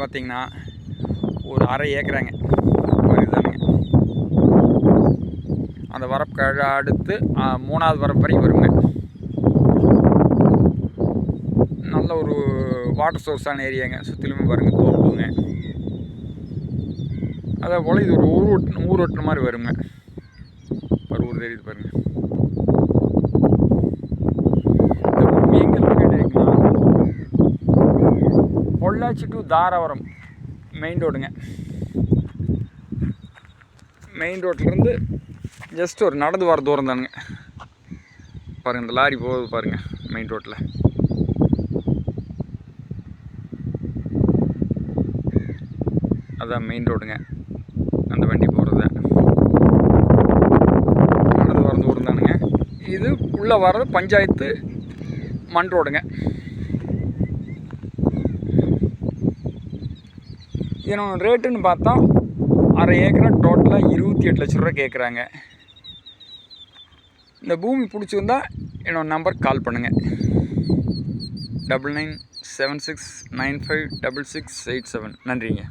பார்த்தீங்கன்னா ஒரு அரை ஏக்கராங்க. இதுதானுங்க. அந்த வரப்பு அடுத்து மூணாவது வரப்பு வரைக்கும் வருங்க. நல்ல ஒரு வாட்டர் சோர்ஸான ஏரியாங்க சுற்றிலுமே பாருங்கள் தோப்புங்க. அதே போல் இது ஒரு ஊர் ஒட்டு ஊர் ஒட்டுற மாதிரி வருங்க. ஒரு ஊர் தெரியுது பாருங்கள் இந்த பூமி எங்கே லொக்கேட் இருக்குன்னா பொள்ளாச்சி டு தாராவரம் மெயின் ரோடுங்க மெயின் ரோட்லேருந்து ஜஸ்ட் ஒரு நடந்து வர தூரம் தானுங்க. பாருங்கள் இந்த லாரி போகுது பாருங்கள் மெயின் ரோட்டில் அதுதான் மெயின் ரோடுங்க அந்த வண்டி போகிறது நடந்து வர தூரம் தானுங்க. இது உள்ளே வர்றது பஞ்சாயத்து மண் ரோடுங்க இதனோட ரேட்டுன்னு பார்த்தா அரை ஏக்கரா டோட்டலாக இருபத்தி எட்டு லட்ச ரூபா கேட்குறாங்க. இந்த பூமி பிடிச்சிருந்தா என்னோடய நம்பருக்கு கால் பண்ணுங்கள் double nine seven six nine five double six eight seven நன்றிங்க.